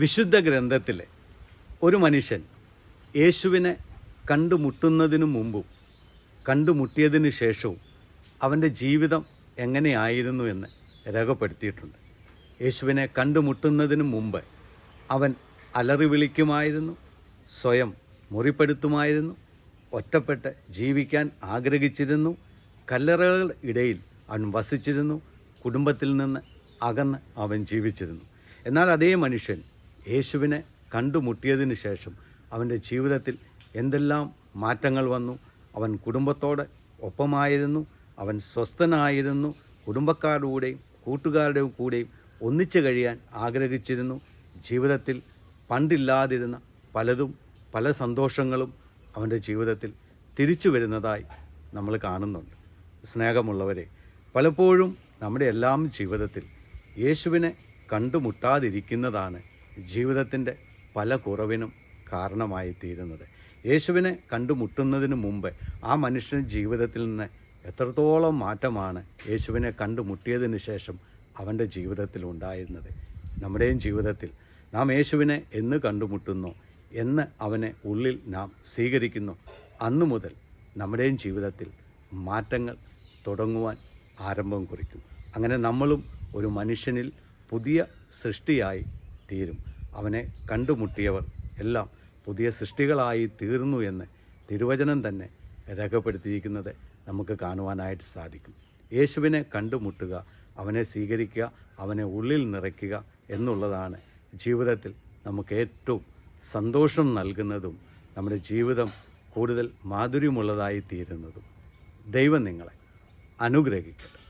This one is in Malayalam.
വിശുദ്ധ ഗ്രന്ഥത്തിലെ ഒരു മനുഷ്യൻ യേശുവിനെ കണ്ടുമുട്ടുന്നതിനു മുമ്പും കണ്ടുമുട്ടിയതിനു ശേഷവും അവന്റെ ജീവിതം എങ്ങനെയായിരുന്നു എന്ന് രേഖപ്പെടുത്തിയിട്ടുണ്ട്. യേശുവിനെ കണ്ടുമുട്ടുന്നതിന് മുമ്പ് അവൻ അലറി വിളിക്കുമായിരുന്നു സ്വയം മുറിപ്പെടുത്തുമായിരുന്നു ഒറ്റപ്പെട്ട് ജീവിക്കാൻ ആഗ്രഹിച്ചിരുന്നു കല്ലറകളുടെ ഇടയിൽ അവൻ വസിച്ചിരുന്നു കുടുംബത്തിൽ നിന്ന് അകന്ന് അവൻ ജീവിച്ചിരുന്നു. എന്നാൽ അതേ മനുഷ്യൻ യേശുവിനെ കണ്ടുമുട്ടിയതിന് ശേഷം അവന്റെ ജീവിതത്തിൽ എന്തെല്ലാം മാറ്റങ്ങൾ വന്നു. അവൻ കുടുംബത്തോട് ഒപ്പമായിരുന്നു. അവൻ സ്വസ്ഥനായിരുന്നു. കുടുംബക്കാരുടെ കൂടെയും കൂട്ടുകാരുടെയും കൂടെയും ഒന്നിച്ചു കഴിയാൻ ആഗ്രഹിച്ചിരുന്നു. ജീവിതത്തിൽ പണ്ടില്ലാതിരുന്ന പലതും പല സന്തോഷങ്ങളും അവന്റെ ജീവിതത്തിൽ തിരിച്ചു വരുന്നതായി നമ്മൾ കാണുന്നുണ്ട്. സ്നേഹമുള്ളവരെ പലപ്പോഴും നമ്മുടെ എല്ലാം ജീവിതത്തിൽ യേശുവിനെ കണ്ടുമുട്ടാതിരിക്കുന്നതാണ് ജീവിതത്തിന്റെ പല കുറവിനും കാരണമായി തീരുന്നത്. യേശുവിനെ കണ്ടുമുട്ടുന്നതിന് മുമ്പ് ആ മനുഷ്യൻ ജീവിതത്തിൽ നിന്ന് എത്രത്തോളം മാറ്റമാണ് യേശുവിനെ കണ്ടുമുട്ടിയതിന് ശേഷം അവന്റെ ജീവിതത്തിൽ ഉണ്ടായിരുന്നത്. നമ്മുടെയും ജീവിതത്തിൽ നാം യേശുവിനെ എന്ന് കണ്ടുമുട്ടുന്നു എന്ന് അവനെ ഉള്ളിൽ നാം സ്വീകരിക്കുന്നു. അന്നു മുതൽ നമ്മുടെയും ജീവിതത്തിൽ മാറ്റങ്ങൾ തുടങ്ങുവാൻ ആരംഭം കുറിക്കും. അങ്ങനെ നമ്മളും ഒരു മനുഷ്യനിൽ പുതിയ സൃഷ്ടിയായി തീരും. അവനെ കണ്ടുമുട്ടിയവർ എല്ലാം പുതിയ സൃഷ്ടികളായി തീർന്നു എന്ന് തിരുവചനം തന്നെ രേഖപ്പെടുത്തിയിരിക്കുന്നത് നമുക്ക് കാണുവാനായിട്ട് സാധിക്കും. യേശുവിനെ കണ്ടുമുട്ടുക അവനെ സ്വീകരിക്കുക അവനെ ഉള്ളിൽ നിറയ്ക്കുക എന്നുള്ളതാണ് ജീവിതത്തിൽ നമുക്ക് ഏറ്റവും സന്തോഷം നൽകുന്നതും നമ്മുടെ ജീവിതം കൂടുതൽ മാധുര്യമുള്ളതായി തീരുന്നതും. ദൈവം നിങ്ങളെ അനുഗ്രഹിക്കട്ടെ.